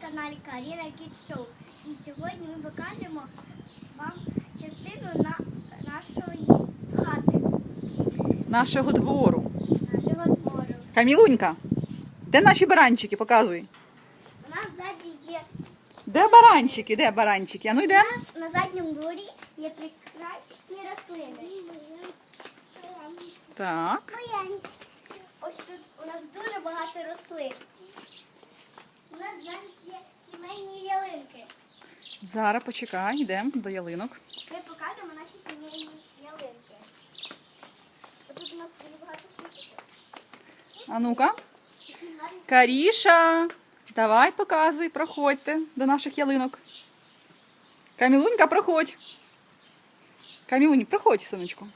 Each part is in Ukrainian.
каналі Каріна Кіт Шоу. І сьогодні ми покажемо вам частину на нашої хати, Нашого двору. нашого двору. Камілунька, де наші баранчики? Показуй. У нас ззаді є Де баранчики? Де баранчики? А ну у нас на задньому дворі є прекрасні рослини. Так. Ось тут у нас дуже багато рослин. Нас навіть є сімейні ялинки. Зараз почекай, йдемо до ялинок. Ми покажемо наші сімейні ялинки. Тут у нас дуже багато квіточок. А ну-ка. Каріша, давай показуй, проходьте до наших ялинок. Камілунька, проходь. Камілунь, проходь, сонечко.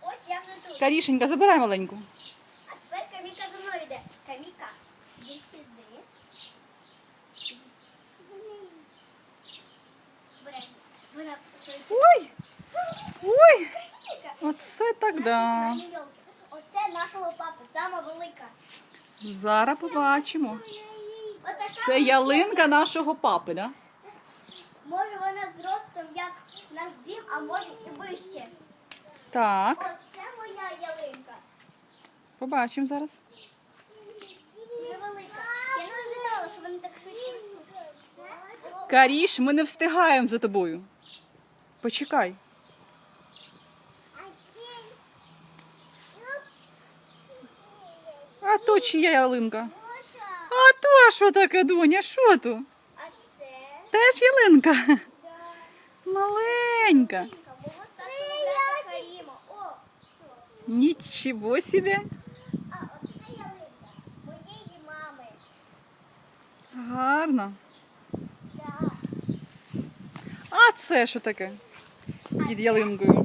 Ось я вже тут. Карішенька, забирай маленьку. Ой! Ой! Оце так да. Оце нашого папи, сама велика. Зараз побачимо. Це ялинка нашого папи, да? Може вона з ростом як наш дім, а може і вище. Так, Оце моя ялинка. побачимо зараз. Невелика. Я не ожидала, що вони так швидко. Каріш, ми не встигаємо за тобою. Почекай. А то чия ялинка? А то що таке, доня? Що то? А це Теж ялинка. да, Маленька. ялинка мого старшого брата Каріма. О, що? Нічого собі. А оце ялинка моєї мами. Гарно. Да. А це що таке? Під ялинкою.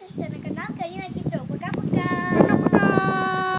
підписуйтесь на канал Карина Каріна